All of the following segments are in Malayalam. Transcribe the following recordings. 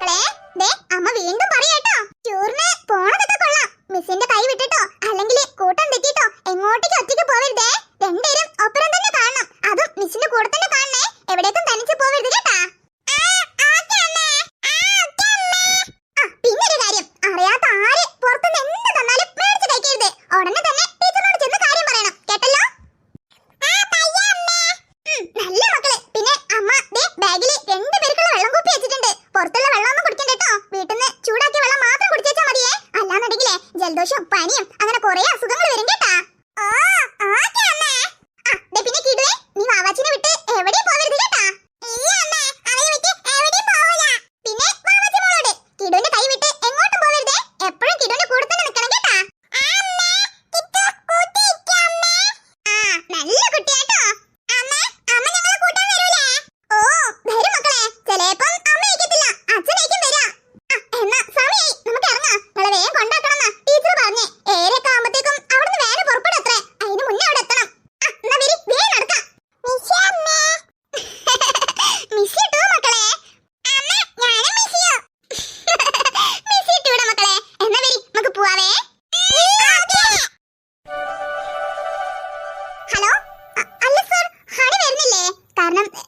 മക്കളെ ദേ അമ്മ വീണ്ടും പറയാട്ടോ ടൂറിന് പോണതൊക്കെ കൊള്ളാം. മിസ്സിന്റെ കൈ വിട്ടിട്ടോ അല്ലെങ്കിൽ കൂട്ടം തെറ്റിട്ടോ എങ്ങോട്ടേക്ക് ഒറ്റയ്ക്ക് പോവരുതേ.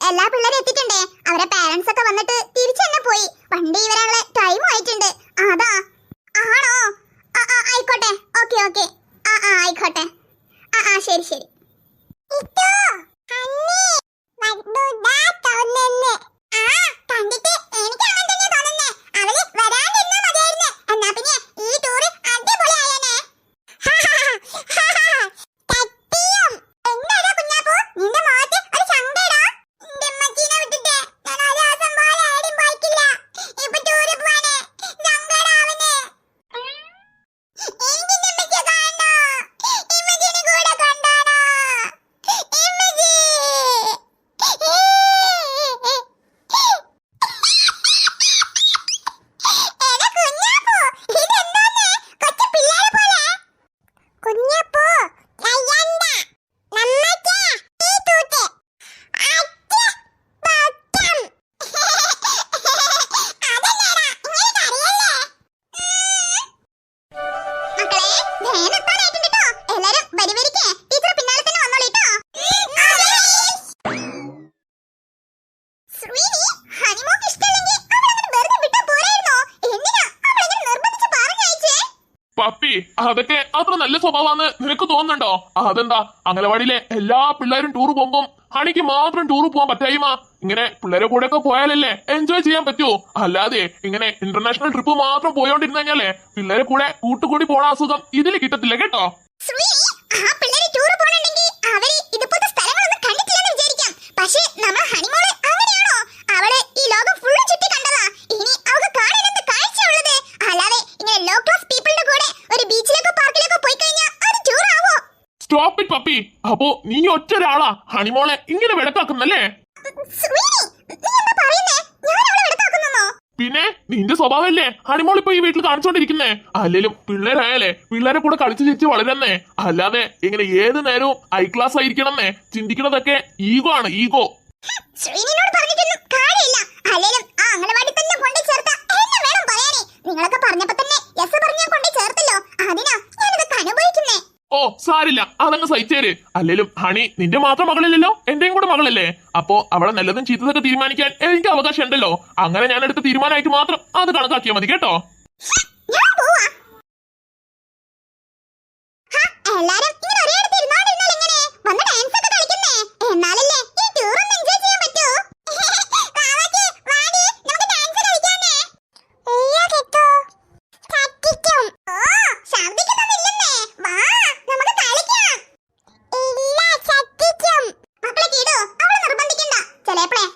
എല്ലാ പിള്ളേരും എത്തിയിട്ടുണ്ടേ. അവരെ പാരന്റ്സ് ഒക്കെ വന്നിട്ട് തിരിച്ചു തന്നെ പോയി. വണ്ടി ഇവരാണ് അതൊക്കെ അത്ര നല്ല സ്വഭാവമാണ് നിനക്ക് തോന്നുന്നുണ്ടോ? അതെന്താ അംഗനവാടിയിലെ എല്ലാ പിള്ളേരും ടൂർ പോകുമ്പോ ഹണിക്ക് മാത്രം ടൂർ പോകാൻ പറ്റായ്മ. ഇങ്ങനെ പിള്ളേരെ കൂടെ ഒക്കെ പോയാലല്ലേ എൻജോയ് ചെയ്യാൻ പറ്റൂ. അല്ലാതെ ഇങ്ങനെ ഇന്റർനാഷണൽ ട്രിപ്പ് മാത്രം പോയോണ്ടിരുന്നു പിള്ളേരെ കൂടെ കൂട്ടുകൂടി പോണ അസുഖം ഇതിൽ കിട്ടത്തില്ല കേട്ടോ. ദേവി അപ്പോ നീ ഒറ്റ ഒരാളാ ഹണിമോളെ ഇങ്ങനെ വെടക്കാക്കുന്നല്ലേ? പിന്നെ നിന്റെ സ്വഭാവമല്ലേ? ഹണിമോൾ ഇപ്പൊ ഈ വീട്ടിൽ കാണിച്ചോണ്ടിരിക്കുന്നേ. അല്ലേലും പിള്ളേരായാലേ പിള്ളേരെ കൂടെ കളിച്ചു ചിരിച്ച് വളരന്നേ. അല്ലാതെ ഇങ്ങനെ ഏത് നേരവും ഐ ക്ലാസ് ആയിരിക്കണമെന്നേ ചിന്തിക്കണതൊക്കെ ഈഗോ ആണ് ഈഗോ. സാരില്ല അതങ്ങ് സഹിച്ചേര്. അല്ലേലും ഹണി നിന്റെ മാത്രം മകളില്ലല്ലോ? എന്റെയും കൂടെ മകളല്ലേ? അപ്പോ അവളെ നല്ലതും ചീത്തതൊക്കെ തീരുമാനിക്കാൻ എനിക്ക് അവകാശം ഉണ്ടല്ലോ അങ്ങനെ ഞാൻ എടുത്ത തീരുമാനമായിട്ട് മാത്രം അത് കണക്കാക്കിയാൽ മതി കേട്ടോ? Let's play.